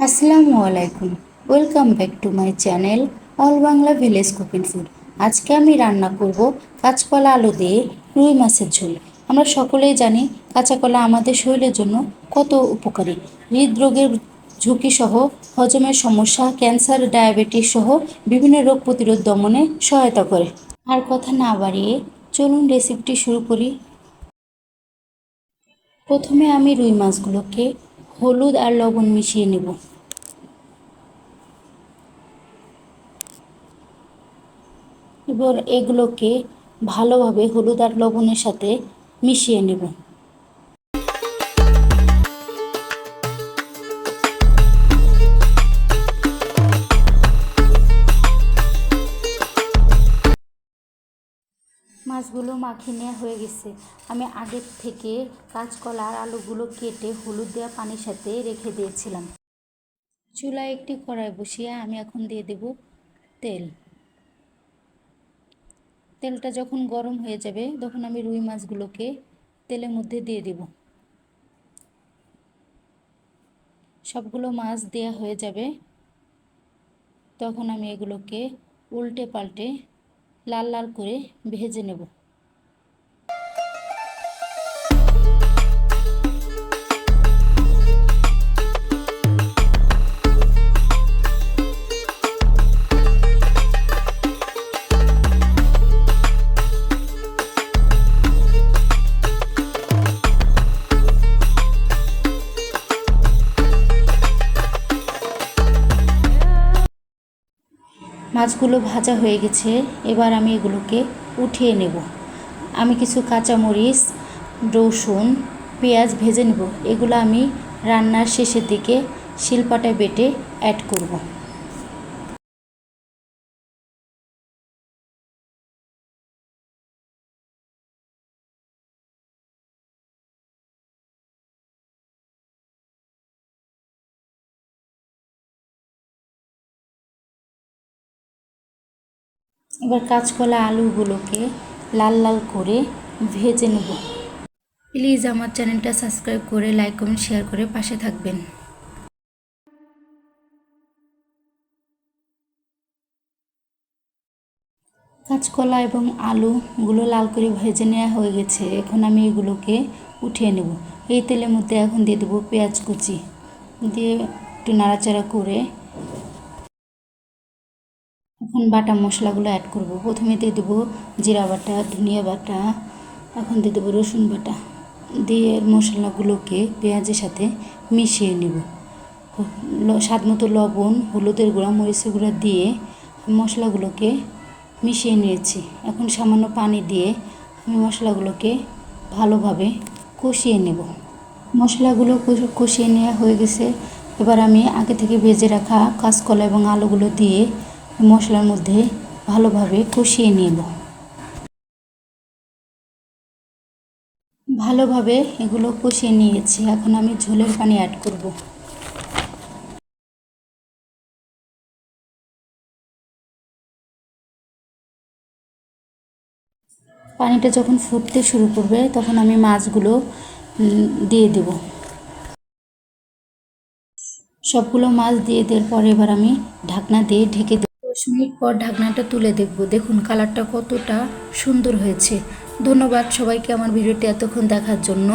আসসালামু আলাইকুম। Welcome back to my channel all Bangla village cooking food আজকে আমি রান্না করব কাঁচকলা আলু দিয়ে রুই মাছের ঝোল। আমরা সকলেই জানি কাঁচাকলা আমাদের শরীরের জন্য কত উপকারী। হৃদরোগের ঝুঁকি সহ হজমের সমস্যা, ক্যান্সার, ডায়াবেটিস সহ বিভিন্ন রোগ প্রতিরোধ দমনে সহায়তা করে। আর কথা না বাড়িয়ে চলুন রেসিপিটি শুরু করি। প্রথমে আমি রুই মাছগুলোকে হলুদ আর লবণ মিশিয়ে নেব। এবার এগুলোকে ভালোভাবে হলুদ আর লবণের সাথে মিশিয়ে নেব। মাছগুলো মাখিয়ে নেওয়া হয়ে গেছে। আমি আগের থেকে কাঁচকলা আর আলুগুলো কেটে হলুদ দেওয়া পানির সাথে রেখে দিয়েছিলাম। চুলায় একটি কড়াই বসিয়ে আমি এখন দিয়ে দেব তেল। তেলটা যখন গরম হয়ে যাবে, তখন আমি রুই মাছগুলোকে তেলের মধ্যে দিয়ে দেব। সবগুলো মাছ দেয়া হয়ে যাবে। তখন আমি এগুলোকে উল্টে পাল্টে লাল লাল করে ভেজে নেব। মাছগুলো ভাজা হয়ে গেছে, এবার আমি এগুলোকে উঠিয়ে নেব। আমি কিছু কাঁচামরিচ, রসুন, পেঁয়াজ ভেজে নেব। এগুলো আমি রান্নার শেষের দিকে শিলপাটায় বেটে অ্যাড করব। এবার কাঁচকলা আলুগুলোকে লাল লাল করে ভেজে নেব। প্লিজ আমার চ্যানেলটা সাবস্ক্রাইব করে লাইক, কমেন্ট, শেয়ার করে পাশে থাকবেন। কাঁচকলা এবং আলুগুলো লাল করে ভেজে নেওয়া হয়ে গেছে। এখন আমি এগুলোকে উঠিয়ে নেব। এই তেলের মধ্যে এখন দিয়ে দেবো পেঁয়াজ কুচি। দিয়ে একটু নাড়াচাড়া করে এখন বাটা মশলাগুলো অ্যাড করব। প্রথমে দিয়ে দেবো জিরা বাটা, ধনিয়া বাটা, এখন দিয়ে দেবো রসুন বাটা। দিয়ে মশলাগুলোকে পেঁয়াজের সাথে মিশিয়ে নেব। স্বাদ মতো লবণ, হলুদের গুঁড়া, মরিচের গুঁড়া দিয়ে মশলাগুলোকে মিশিয়ে নিয়েছি। এখন সামান্য পানি দিয়ে আমি মশলাগুলোকে ভালোভাবে কষিয়ে নেব। মশলাগুলো কষিয়ে নেওয়া হয়ে গেছে। এবার আমি আগে থেকে ভেজে রাখা কাঁচকলা এবং আলুগুলো দিয়ে মশলার মধ্যে ভালোভাবে কষিয়ে নেব। ভালোভাবে এগুলো কষিয়ে নিয়েছি। এখন আমি ঝোলের পানি অ্যাড করব। পানিটা যখন ফুটতে শুরু করবে, তখন আমি মাছগুলো দিয়ে দেব। সবগুলো মাছ দিয়ে দেওয়ার পরে এবার আমি ঢাকনা দিয়ে ঢেকে দেব। দশ মিনিট পর ঢাকনাটা তুলে দেখব। দেখুন, কালারটা কতটা সুন্দর হয়েছে। ধন্যবাদ সবাইকে আমার ভিডিওটি এতক্ষণ দেখার জন্য।